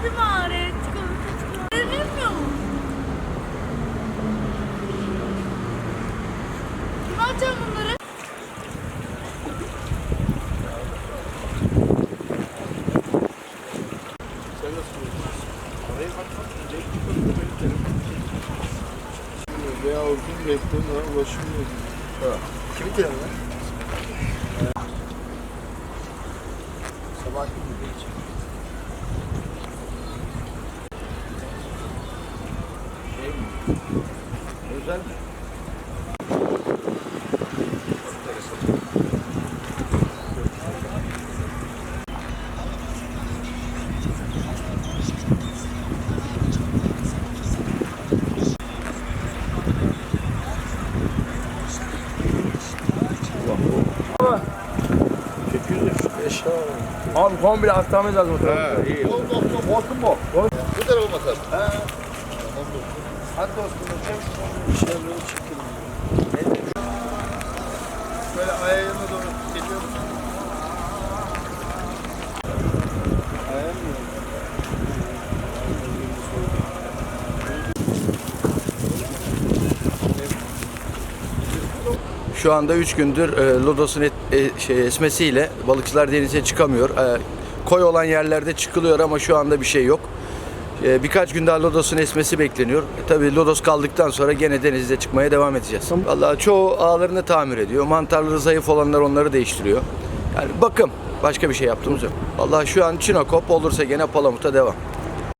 Kalbim ağrıyor. Çikolata çikolata. Verilmiyor mu? Kim açacak bunları? Sen nasıl buluyorsun? Araya bakmak direkt çıkıp da benim telefonum Veya o gün reklamına ulaşılmıyor gibi. Kimin telefonu? Sabah gibi geç. Şey mi? Özel. Abi komple atmamız lazım. He, iyi. Olsun bu. Bu tarafa bakalım. He. Hadi dostum hocam. Bir şeyler böyle ayağına doğru geliyor musun? Ayağım mı? Şu anda 3 gündür e, lodosun et, e, şey, esmesiyle balıkçılar denize çıkamıyor. E, koy olan yerlerde çıkılıyor ama şu anda bir şey yok. E, birkaç gün daha lodosun esmesi bekleniyor. E, tabii lodos kaldıktan sonra gene denize çıkmaya devam edeceğiz. Vallahi çoğu ağlarını tamir ediyor. Mantarları zayıf olanlar onları değiştiriyor. Yani bakım. Başka bir şey yaptığımız yok. Vallahi şu an çinokop olursa gene palamuta devam.